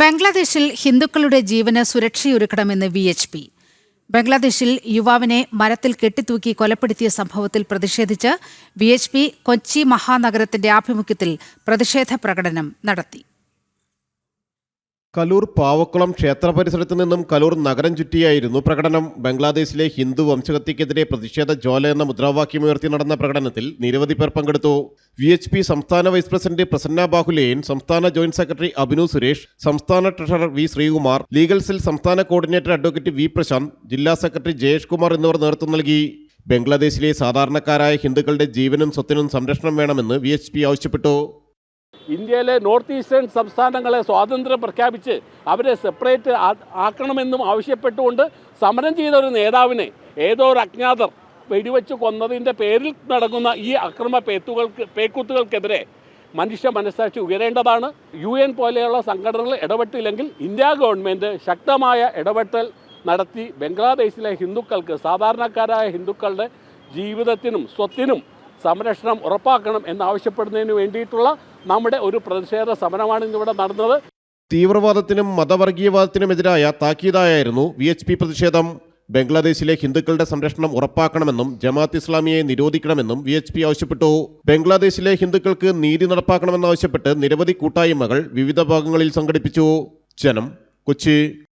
ബംഗ്ലാദേശിൽ ഹിന്ദുക്കളുടെ ജീവന് സുരക്ഷയൊരുക്കണമെന്ന് വി എച്ച് പി. ബംഗ്ലാദേശിൽ യുവാവിനെ മരത്തിൽ കെട്ടിത്തൂക്കി കൊലപ്പെടുത്തിയ സംഭവത്തിൽ പ്രതിഷേധിച്ച് വി എച്ച് പി കൊച്ചി മഹാനഗരത്തിന്റെ ആഭിമുഖ്യത്തിൽ പ്രതിഷേധ പ്രകടനം നടത്തി. കലൂർ പാവക്കുളം ക്ഷേത്ര പരിസരത്ത് നിന്നും കലൂർ നഗരം ചുറ്റിയായിരുന്നു പ്രകടനം. ബംഗ്ലാദേശിലെ ഹിന്ദു വംശഹത്യക്കെതിരെ പ്രതിഷേധ ജ്വാല എന്ന മുദ്രാവാക്യമുയർത്തി നടന്ന പ്രകടനത്തിൽ നിരവധി പേർ പങ്കെടുത്തു. വി എച്ച് പി സംസ്ഥാന വൈസ് പ്രസിഡന്റ് പ്രസന്ന ബാഹുലേൻ സംസ്ഥാന ജോയിന്റ് സെക്രട്ടറി അഭിനു സുരേഷ് സംസ്ഥാന treasurer V Sreekumar legal cell സംസ്ഥാന കോർഡിനേറ്റർ അഡ്വക്കേറ്റ് വി പ്രശാന്ത് ജില്ലാ സെക്രട്ടറി ജയേഷ് കുമാർ എന്നിവർ നേതൃത്വം നൽകി. ബംഗ്ലാദേശിലെ സാധാരണക്കാരായ ഹിന്ദുക്കളുടെ ജീവനും സ്വത്തിനും സംരക്ഷണം വേണമെന്ന് വി ആവശ്യപ്പെട്ടു. ഇന്ത്യയിലെ നോർത്ത് ഈസ്റ്റേൺ സംസ്ഥാനങ്ങളെ സ്വാതന്ത്ര്യം പ്രഖ്യാപിച്ച് അവരെ സെപ്പറേറ്റ് ആക്കണമെന്നും ആവശ്യപ്പെട്ടുകൊണ്ട് സമരം ചെയ്ത ഒരു നേതാവിനെ ഏതോ ഒരു അജ്ഞാതർ വെടിവെച്ച് കൊന്നതിന്റെ പേരിൽ നടക്കുന്ന ഈ അക്രമ പേത്തുകൾക്ക് പേക്കുത്തുകൾക്കെതിരെ മനുഷ്യ മനസ്സാക്ഷി ഉയരേണ്ടതാണ്. യു എൻ പോലെയുള്ള സംഘടനകൾ ഇടപെട്ടില്ലെങ്കിൽ ഇന്ത്യ ഗവൺമെന്റ് ശക്തമായ ഇടപെട്ടൽ നടത്തി ബംഗ്ലാദേശിലെ ഹിന്ദുക്കൾക്ക് സാധാരണക്കാരായ ഹിന്ദുക്കളുടെ ജീവിതത്തിനും സ്വത്തിനും സംരക്ഷണം ഉറപ്പാക്കണം എന്നാവശ്യപ്പെടുന്നതിന് വേണ്ടിയിട്ടുള്ള നമ്മുടെ ഒരു പ്രതിഷേധ സമരമാണ് ഇന്നിവിടെ നടന്നത്. തീവ്രവാദത്തിനും മതവർഗീയവാദത്തിനുമെതിരായ താക്കീതായിരുന്നു വി എച്ച് പി പ്രതിഷേധം. ബംഗ്ലാദേശിലെ ഹിന്ദുക്കളുടെ സംരക്ഷണം ഉറപ്പാക്കണമെന്നും ജമാഅത്ത് ഇസ്ലാമിയെ നിരോധിക്കണമെന്നും വി എച്ച് പി ആവശ്യപ്പെട്ടു. ബംഗ്ലാദേശിലെ ഹിന്ദുക്കൾക്ക് നീതി നടപ്പാക്കണമെന്നാവശ്യപ്പെട്ട് നിരവധി കൂട്ടായ്മകൾ വിവിധ ഭാഗങ്ങളിൽ സംഘടിപ്പിച്ചു. ജനം കൊച്ചി.